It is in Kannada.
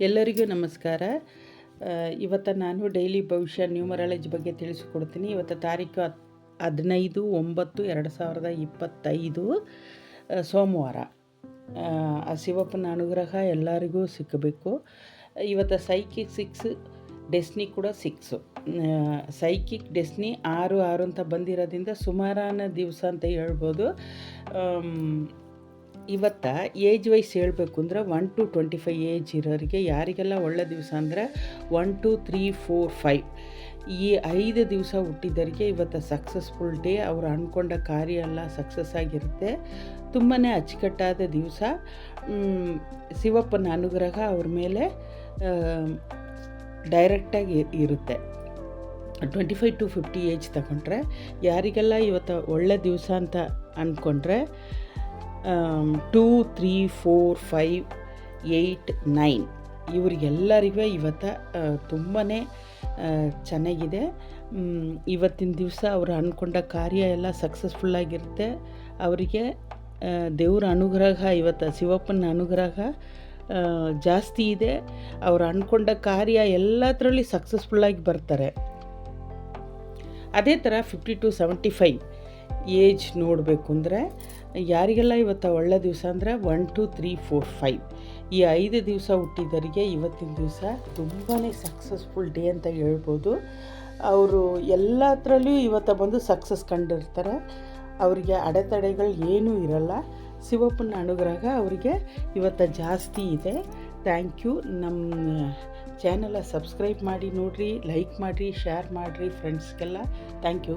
ಎಲ್ಲರಿಗೂ ನಮಸ್ಕಾರ. ಇವತ್ತು ನಾನು ಡೈಲಿ ಭವಿಷ್ಯ ನ್ಯೂಮರಾಲಜಿ ಬಗ್ಗೆ ತಿಳಿಸಿಕೊಡ್ತೀನಿ. ಇವತ್ತು ತಾರೀಕು ಹತ್ ಹದಿನೈದು ಒಂಬತ್ತು ಎರಡು ಸಾವಿರದ ಇಪ್ಪತ್ತೈದು ಸೋಮವಾರ. ಆ, ಶಿವಪ್ಪನ ಅನುಗ್ರಹ ಎಲ್ಲರಿಗೂ ಸಿಕ್ಕಬೇಕು. ಇವತ್ತು ಸೈಕಿಕ್ ಸಿಕ್ಸ್ ಡೆಸ್ನಿ ಕೂಡ ಸಿಕ್ಸು ಸೈಕಿಕ್ ಡೆಸ್ನಿ ಆರು ಆರು ಅಂತ ಬಂದಿರೋದ್ರಿಂದ ಸುಮಾರಾನ ದಿವಸ ಅಂತ ಹೇಳ್ಬೋದು. ಇವತ್ತು ಏಜ್ ವೈಸ್ ಹೇಳಬೇಕು ಅಂದ್ರೆ one to twenty five age ಇರೋರಿಗೆ ಯಾರಿಗೆಲ್ಲ ಒಳ್ಳೆ ದಿವಸ ಅಂದರೆ one two three four five ಈ ಐದು ದಿವಸ ಹುಟ್ಟಿದವರಿಗೆ ಇವತ್ತು ಸಕ್ಸಸ್ಫುಲ್ ಡೇ ಅವರು ಅಂದ್ಕೊಂಡ ಕಾರ್ಯ ಎಲ್ಲ ಸಕ್ಸಸ್ ಆಗಿರುತ್ತೆ. ತುಂಬಾ ಅಚ್ಚುಕಟ್ಟಾದ ದಿವಸ. ಶಿವಪ್ಪನ ಅನುಗ್ರಹ ಅವ್ರ ಮೇಲೆ ಡೈರೆಕ್ಟಾಗಿ ಇರುತ್ತೆ. Twenty five to fifty age ತಗೊಂಡ್ರೆ ಯಾರಿಗೆಲ್ಲ ಇವತ್ತು ಒಳ್ಳೆ ದಿವಸ ಅಂತ ಅಂದ್ಕೊಂಡ್ರೆ two three four five eight nine ಇವರಿಗೆಲ್ಲರಿಗೂ ಇವತ್ತು ತುಂಬಾ ಚೆನ್ನಾಗಿದೆ. ಇವತ್ತಿನ ದಿವಸ ಅವರು ಅಂದ್ಕೊಂಡ ಕಾರ್ಯ ಎಲ್ಲ ಸಕ್ಸಸ್ಫುಲ್ಲಾಗಿರುತ್ತೆ ಅವರಿಗೆ ದೇವರ ಅನುಗ್ರಹ, ಇವತ್ತು ಶಿವಪ್ಪನ ಅನುಗ್ರಹ ಜಾಸ್ತಿ ಇದೆ. ಅವ್ರು ಅಂದ್ಕೊಂಡ ಕಾರ್ಯ ಎಲ್ಲದರಲ್ಲಿ ಸಕ್ಸಸ್ಫುಲ್ಲಾಗಿ ಬರ್ತಾರೆ. ಅದೇ ಥರ fifty to seventy five age ನೋಡಬೇಕು ಅಂದರೆ ಯಾರಿಗೆಲ್ಲ ಇವತ್ತು ಒಳ್ಳೆ ದಿವಸ ಅಂದರೆ one two three four five ಈ ಐದು ದಿವಸ ಹುಟ್ಟಿದವರಿಗೆ ಇವತ್ತಿನ ದಿವಸ ತುಂಬಾ ಸಕ್ಸಸ್ಫುಲ್ ಡೇ ಅಂತ ಹೇಳ್ಬೋದು. ಅವರು ಎಲ್ಲದರಲ್ಲೂ ಇವತ್ತು ಬಂದು ಸಕ್ಸಸ್ ಕಂಡಿರ್ತಾರೆ. ಅವರಿಗೆ ಅಡೆತಡೆಗಳು ಏನೂ ಇರಲ್ಲ. ಶಿವಪ್ಪನ ಅನುಗ್ರಹ ಅವರಿಗೆ ಇವತ್ತು ಜಾಸ್ತಿ ಇದೆ. ಥ್ಯಾಂಕ್ ಯು ನಮ್ಮ ಚಾನಲ ಸಬ್ಸ್ಕ್ರೈಬ್ ಮಾಡಿ, ನೋಡಿರಿ ಲೈಕ್ ಮಾಡಿರಿ ಶೇರ್ ಮಾಡಿರಿ ಫ್ರೆಂಡ್ಸ್ಗೆಲ್ಲ ಥ್ಯಾಂಕ್ ಯು